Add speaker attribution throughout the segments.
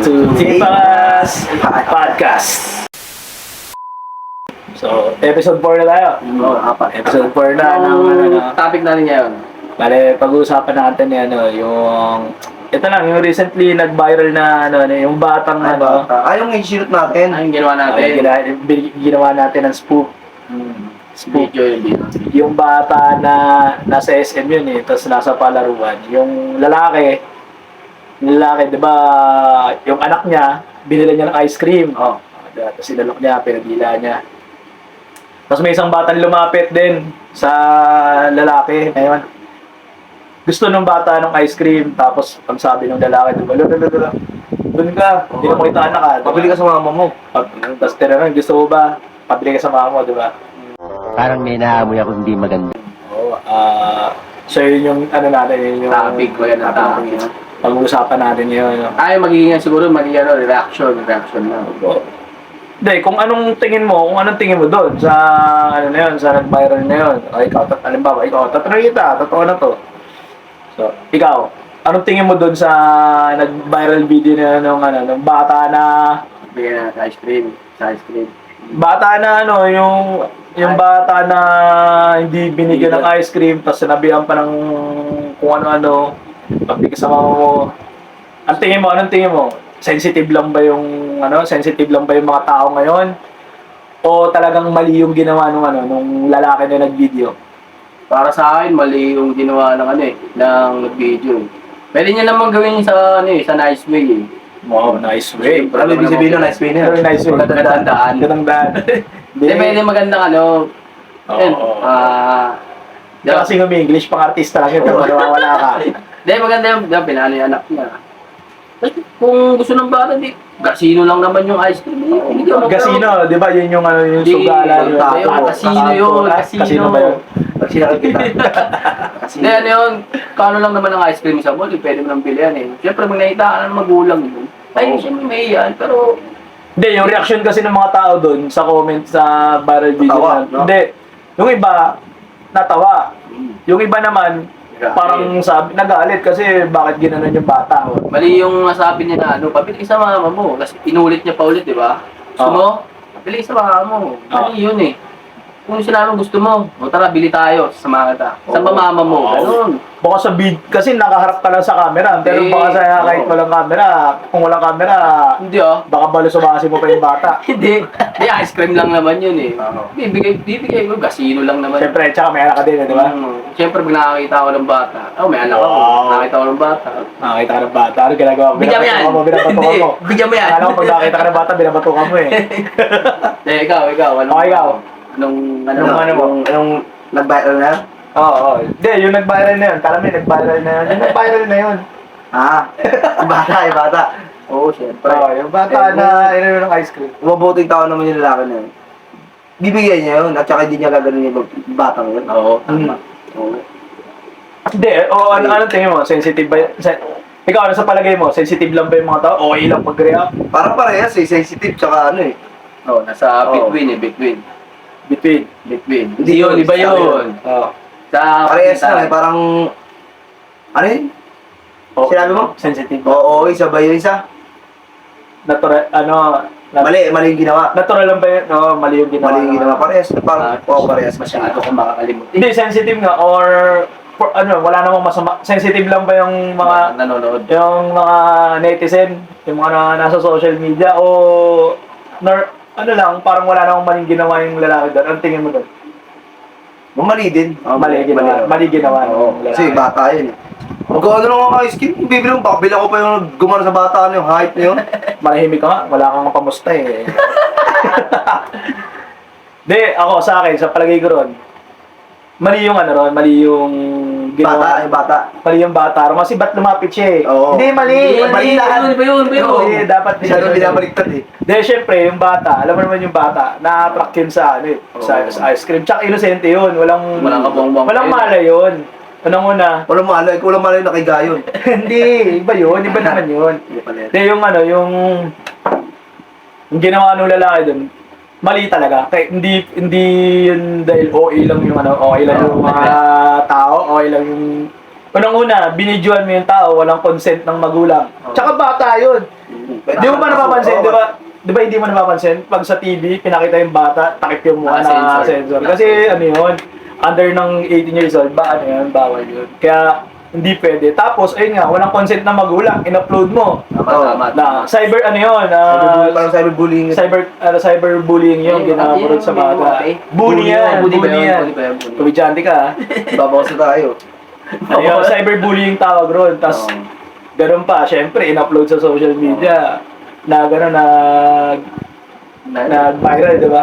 Speaker 1: to Tipas Podcast. So, episode 4 na tayo.
Speaker 2: Oo, apat.
Speaker 1: Episode 4 na ng ano,
Speaker 2: Ang
Speaker 1: na.
Speaker 2: topic natin ngayon.
Speaker 1: Bale, pag-uusapan natin ni ano, yung ito lang, yung recently nag-viral na ano, ano, yung batang
Speaker 3: Ay,
Speaker 1: ano,
Speaker 3: bata. Ay, yung i-shoot natin.
Speaker 2: Ano yung ginawa
Speaker 1: ay,
Speaker 2: natin?
Speaker 1: gina, bin- ginawa natin ng spoof.
Speaker 2: Hmm.
Speaker 1: Spoof.
Speaker 2: Video yung video.
Speaker 1: Yung bata na nasa SM yun eh, tapos nasa palaruan. Yung lalaki, yung lalaki, di ba, yung anak niya, binila niya ng ice cream.
Speaker 2: Oh.
Speaker 1: Tapos sinalok niya, pinagila niya. Tapos may isang batang lumapit din sa lalaki na yun. Gusto ng bata ng ice cream, tapos ang sabi ng lalaki, diba, lalo, lalo, lalo, doon ka, hindi mo kita anak ka.
Speaker 3: Pabili ka sa mama mo.
Speaker 1: Tapos tinanong, gusto mo ba, pabili ka sa mama mo, di ba?
Speaker 4: Parang may naamoy ako hindi maganda.
Speaker 1: Oo, ah, so yun yung, ano natin, yun yung
Speaker 2: Topic ko yan topic. yun.
Speaker 1: Pag-uusapan natin yun. No?
Speaker 2: Ay, magiging siguro magiging ano, reaction, reaction na.
Speaker 1: Hindi, kung anong tingin mo, kung anong tingin mo doon sa, ano na yun, sa nag-viral na yun. O ikaw, tat, alimbawa, ikaw, tatanungin kita, totoo na to. So, ikaw, anong tingin mo doon sa nag-viral video na nung, ano, nung bata na,
Speaker 2: Bigyan na sa ice cream. Sa ice cream.
Speaker 1: bata na, ano, yung, yung bata na hindi binigyan ng ice cream, tapos sinabihan pa ng kung ano-ano, pabigay sa mama mo. Ang tingin mo, anong tingin mo? Sensitive lang ba yung, ano, sensitive lang ba yung mga tao ngayon? O talagang mali yung ginawa nung, ano, nung lalaki na nag-video?
Speaker 2: Para sa akin, mali yung ginawa ng ano eh, ng video. Pwede niya naman gawin sa ano eh, sa nice way eh.
Speaker 1: Wow, nice way.
Speaker 3: Ano ibig sabihin nun? Nice way na yun.
Speaker 1: nice way.
Speaker 2: Magandang daan.
Speaker 1: Magandang daan.
Speaker 2: Hindi, pwede magandang ano,
Speaker 1: Oo.
Speaker 2: yun, ah,
Speaker 1: Di kasi umi-English, pang artista lang yun, pero nawawala ka.
Speaker 2: Hindi, maganda yung, yung pinano yung anak niya. Kasi kung gusto ng bata, di, gasino lang naman yung ice cream. Eh. Hindi ka mag-
Speaker 1: Casino, di ba? Yun yung ano, yung
Speaker 2: Di,
Speaker 1: sugalan.
Speaker 2: yun,
Speaker 1: yung
Speaker 2: yun,
Speaker 1: tato.
Speaker 2: casino
Speaker 1: Tato.
Speaker 2: yun,
Speaker 1: Ah,
Speaker 2: casino.
Speaker 1: Casino ba yun?
Speaker 3: Pag sinakit kita.
Speaker 2: Hindi, ano yun, kano lang naman ang ice cream sa mall, eh, pwede mo nang bilihan eh. Siyempre, mag nakita ka ng magulang yun. Ay,
Speaker 1: Oo.
Speaker 2: siyempre may yan, pero
Speaker 1: Hindi, yung reaction kasi ng mga tao doon sa comment sa viral video
Speaker 3: Natawa,
Speaker 1: na.
Speaker 3: no?
Speaker 1: Hindi. Yung iba, natawa. Yung iba naman. Parang sabi, nagalit kasi bakit ginanon yung bata.
Speaker 2: mali yung nasabi niya na ano, pabili sa mama mo. Kasi inulit niya pa ulit, di ba? Gusto
Speaker 1: Oo.
Speaker 2: mo? Pabili sa mama mo. Mali yun eh. Kung sinabi mo gusto mo, o tara, bili tayo, samahan kita. Sa
Speaker 1: Oo.
Speaker 2: mama mo,
Speaker 1: Oo.
Speaker 2: ganun.
Speaker 1: Baka sa vid kasi nakaharap ka lang sa camera. Pero
Speaker 2: Eh,
Speaker 1: baka sa kahit
Speaker 2: oo.
Speaker 1: walang camera, kung walang camera,
Speaker 2: Hindi ah.
Speaker 1: baka balusubasi mo pa yung bata.
Speaker 2: Hindi. Hindi, ice cream lang naman yun eh. Bibigay, bibigay ko, gasino lang naman.
Speaker 1: Siyempre, tsaka may anak ka din, eh, di ba?
Speaker 2: Mm. Siyempre, pag nakakita ako ng bata, oh, may anak ako.
Speaker 1: Wow.
Speaker 2: Nakakita ko ng bata.
Speaker 1: Nakakita ka ng bata, ano ginagawa mo?
Speaker 2: Bigyan mo yan.
Speaker 1: Binabatukan mo, binabatukan
Speaker 2: Hindi,
Speaker 1: mo.
Speaker 2: bigyan mo yan.
Speaker 1: Akala ko pag nakakita ka ng bata, binabatukan mo eh.
Speaker 2: Eh, ikaw, ikaw. Anong,
Speaker 1: Oh, ikaw.
Speaker 2: Anong, ano,
Speaker 1: Anong ano mo?
Speaker 3: Anong, anong nag-viral na?
Speaker 1: Oo, oo. Hindi, yung nag-viral na yun. Kala mo yung nag-viral na yun. Yung nag-viral na yun.
Speaker 3: Ah, yung bata, yung bata.
Speaker 2: Oo, siyempre.
Speaker 1: Oo, yung bata na ininom ng ice cream.
Speaker 3: Mabuting tao naman yung lalaki na yun. Bibigyan niya yun, at saka hindi niya gaganon yung batang yun.
Speaker 2: Oo, tama.
Speaker 3: Oo.
Speaker 1: Hindi, o ano, ano tingin mo? Sensitive ba yun? Sen- ikaw, ano sa palagay mo? Sensitive lang ba yung mga tao? Okay lang mag-react?
Speaker 3: Parang parehas eh, sensitive, tsaka ano eh.
Speaker 2: Oo, nasa
Speaker 3: Oo.
Speaker 2: between eh, between.
Speaker 1: Between.
Speaker 2: Between.
Speaker 3: Hindi
Speaker 2: yun, iba
Speaker 3: sa
Speaker 2: yun.
Speaker 1: Oo.
Speaker 2: Sa
Speaker 3: Parehas eh, parang... Ano yun?
Speaker 1: Oh,
Speaker 3: Sinabi mo?
Speaker 1: Sensitive.
Speaker 3: Oo, isa ba yun isa?
Speaker 1: Natural, ano, na-
Speaker 3: Mali, mali yung ginawa.
Speaker 1: natural lang ba yun? Oo, mali yung ginawa.
Speaker 3: Mali yung ginawa. Parehas, parang,
Speaker 2: Ah,
Speaker 3: oo, parehas.
Speaker 2: Masyado kung makakalimutin.
Speaker 1: Hindi, sensitive nga. Or, for, ano, wala namang masama. Sensitive lang ba yung mga
Speaker 2: nanonood.
Speaker 1: yung mga netizen, yung mga na, nasa social media, o nor, ano lang, parang wala namang maling ginawa yung lalaki doon. Anong tingin mo doon?
Speaker 3: Mali din.
Speaker 1: mali ginawa. Mali ginawa
Speaker 3: Oo,
Speaker 1: ng lalaki.
Speaker 3: kasi bata yun eh. Magkano lang ako ice cream, bibili mo, pakabila ko pa yung gumana sa bata, ano yung height na yun.
Speaker 1: Manahimik ka nga, wala kang pamusta eh. Di, ako sa akin, sa palagay ko ron, mali yung ano ron, mali yung
Speaker 3: Bata, yung bata.
Speaker 1: Mali yung bata ron, kasi ba't lumapit siya eh?
Speaker 3: Oo.
Speaker 1: Hindi, mali!
Speaker 2: Hindi,
Speaker 1: mali
Speaker 2: hindi,
Speaker 1: lahat.
Speaker 2: yun, yun, yun.
Speaker 1: Hindi, dapat
Speaker 3: Masyado binabaliktad eh.
Speaker 1: Di, syempre, yung bata, alam mo naman yung bata, na-attract yun sa, ano, eh, sa, sa ice cream. Tsaka inosente yun, walang,
Speaker 2: Walang kabongbong.
Speaker 1: walang mala yun. Unang-una,
Speaker 3: Walang malay, walang malay na kay Gayon.
Speaker 1: hindi, iba yun, iba naman yun.
Speaker 3: Hindi pala yun.
Speaker 1: Hindi, yung ano, yung, yung ginawa nung lalaki dun, mali talaga. Kaya hindi, hindi yun dahil OA lang yung ano, okay lang yung mga tao, okay lang yung, unang-una, binidyoan mo yung tao, walang consent ng magulang. Tsaka bata yun. Di mo ba napapansin, di ba? Di ba hindi mo napapansin? Pag sa TV, pinakita yung bata, takip yung mukha na
Speaker 2: Naka-sensor.
Speaker 1: sensor. Kasi ano yun, under ng 18 years old, ba ano yun, bawal yun. Kaya hindi pwede. Tapos, ayun nga, walang consent na magulang, in-upload mo.
Speaker 2: Tama,
Speaker 3: Oo.
Speaker 2: tama.
Speaker 1: Na, cyber ano yun, ah,
Speaker 3: Parang cyberbullying.
Speaker 1: cyber, ano, cyberbullying yung
Speaker 2: Ayun,
Speaker 1: ginamurot sa
Speaker 2: yun,
Speaker 1: bata.
Speaker 2: yun,
Speaker 1: Bully yan,
Speaker 2: Bully ba
Speaker 1: bully
Speaker 2: yun?
Speaker 1: yan.
Speaker 2: Bully ba yun? Bully.
Speaker 1: Komedyante ka, ha?
Speaker 3: Babawas na tayo.
Speaker 1: Ayun, cyberbullying tawag ron. Tapos,
Speaker 2: Oo.
Speaker 1: ganun pa, syempre, in-upload sa social media na gano'n, na, nag-viral, di ba?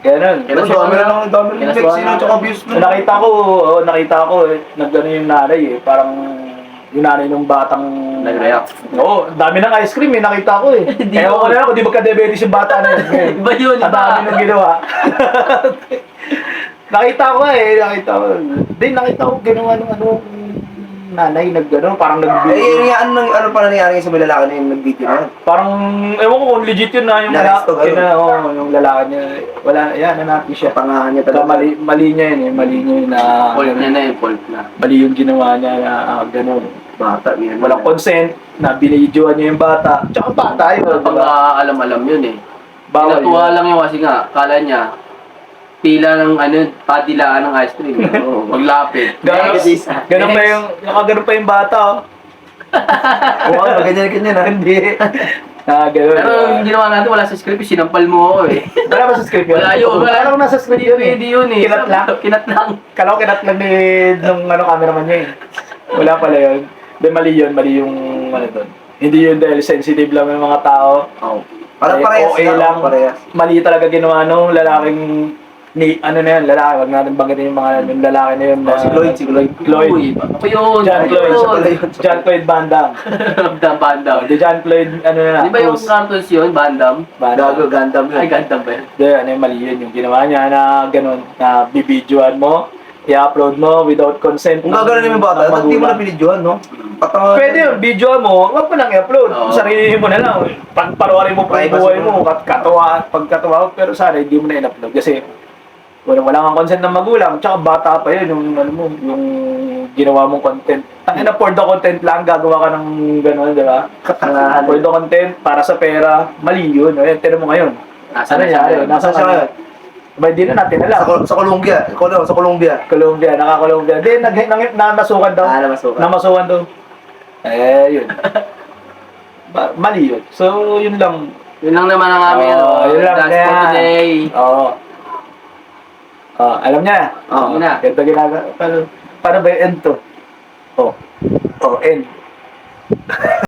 Speaker 1: Ganun.
Speaker 3: Pero
Speaker 2: siya-
Speaker 3: dami na lang, dami na lang sino tsaka views
Speaker 1: So, nakita ko, oh, nakita ko, eh, nagano yung nanay eh, parang yung nanay ng batang...
Speaker 2: Nag-react.
Speaker 1: Oo, ang dami ng ice cream eh, nakita ko eh. Ewan
Speaker 2: ko-
Speaker 1: na kung di magka-diabetes yung bata na yun. ngayon.
Speaker 2: Iba yun,
Speaker 1: Ang
Speaker 2: iba.
Speaker 1: dami nung ginawa. nakita ko eh, nakita ko. Di, nakita ko ginawa ng ano, nanay naggano, parang
Speaker 3: Eh, yun
Speaker 1: nag
Speaker 3: nga, ano, ano pa nangyari sa may lalaki na yung nag-video na yun?
Speaker 1: Parang, ewan ko kung legit yun na yung
Speaker 3: Naresto,
Speaker 1: lalaki,
Speaker 3: ganun.
Speaker 1: na, oh, yung lalaki niya. Wala, yan, hanapin siya.
Speaker 3: Kapangahan niya
Speaker 1: Talaga mali, mali niya yun eh, mali niya yun na,
Speaker 2: Fault niya na yun, fault na.
Speaker 1: mali yung ginawa niya na ah, ganun.
Speaker 3: Bata, yun.
Speaker 1: Walang consent, na binidyoan niya yung bata. Tsaka bata yun,
Speaker 2: Pag alam-alam yun eh.
Speaker 1: Bawal
Speaker 2: Pinatuwa
Speaker 1: yun.
Speaker 2: lang yun kasi nga, kala niya, pila ng ano, padilaan ng ice cream.
Speaker 3: Oo.
Speaker 2: Maglapit.
Speaker 1: Ganun, ganun pa yung, nakaganon pa yung bata, oh.
Speaker 3: Oo, ano, ganyan-ganyan ha.
Speaker 1: Hindi. Ah, ganun.
Speaker 2: Pero yung ginawa natin, wala sa script, sinampal mo ako eh.
Speaker 1: Wala ba sa script yun?
Speaker 2: Wala yun. Wala
Speaker 1: ko nasa script yun eh.
Speaker 2: Pwede yun eh.
Speaker 1: Kinat lang.
Speaker 2: Kinat lang.
Speaker 1: Kala ko kinat lang ni nung ano cameraman niya eh. Wala pala yun. Di mali yun, mali yung ano doon. Hindi yun dahil sensitive lang yung mga tao.
Speaker 2: Oh.
Speaker 3: Parang
Speaker 1: Eh,
Speaker 3: parehas
Speaker 1: okay
Speaker 3: lang.
Speaker 1: lang.
Speaker 3: Parehas.
Speaker 1: Mali talaga ginawa nung lalaking ni ano na yun, lalaki, wag natin banggitin yung mga yung lalaki na yun.
Speaker 3: Oh, si Lloyd, si Lloyd.
Speaker 1: Lloyd.
Speaker 2: Uy, ako yun.
Speaker 1: John
Speaker 2: ako
Speaker 1: Lloyd.
Speaker 2: yun.
Speaker 1: John Lloyd Bandam.
Speaker 2: Bandam, Bandam.
Speaker 1: The John Lloyd, ano na,
Speaker 2: Di ba yung
Speaker 1: Cruz.
Speaker 2: cartoons yun, Bandam?
Speaker 1: Bandam.
Speaker 3: Gago, Gundam
Speaker 2: Ay. Gundam ba yun?
Speaker 1: Hindi, ano yung mali yun. Yung ginawa niya na ganun, na bibidyoan mo, i-upload mo without consent.
Speaker 3: Kung gagawin namin bata,
Speaker 1: ng
Speaker 3: ba't di mo na pinidyohan, no? Patanga.
Speaker 1: Pwede yun, video mo, wag mo lang i-upload.
Speaker 2: Oo.
Speaker 1: Sarili mo na lang. Pag paruwarin mo pa yung
Speaker 3: Privacy
Speaker 1: buhay
Speaker 3: mo.
Speaker 1: mo, kat katawa, pagkatawa, pero sana hindi mo na in-upload. Kasi wala, wala kang consent ng magulang, tsaka bata pa yun, yung, ano mo, yung ginawa mong content. Ang ina, for the content lang, gagawa ka ng gano'n, di ba?
Speaker 3: Katangahan.
Speaker 1: For the content, para sa pera, mali yun. Ayan, tinan mo ngayon.
Speaker 2: Nasa
Speaker 1: Ano
Speaker 2: na siya ngayon?
Speaker 1: Nasa
Speaker 3: siya?
Speaker 1: Ba, hindi na natin alam.
Speaker 3: Sa Colombia. Ikaw na, sa Colombia.
Speaker 1: Colombia, naka-Colombia. Hindi, nag, nang, namasukan daw.
Speaker 3: Ah, namasukan.
Speaker 1: Namasukan daw. Eh, yun. Ba- mali yun. So, yun lang.
Speaker 2: Yun lang naman ang aming
Speaker 1: Oo,
Speaker 2: ano.
Speaker 1: yun lang na.
Speaker 2: for today.
Speaker 1: Oo. Oh, alam niya.
Speaker 2: Oo,
Speaker 1: Oh,
Speaker 2: na.
Speaker 1: Ganito ginagawa. Paano, paano ba yung end to? Oh. Oh, end.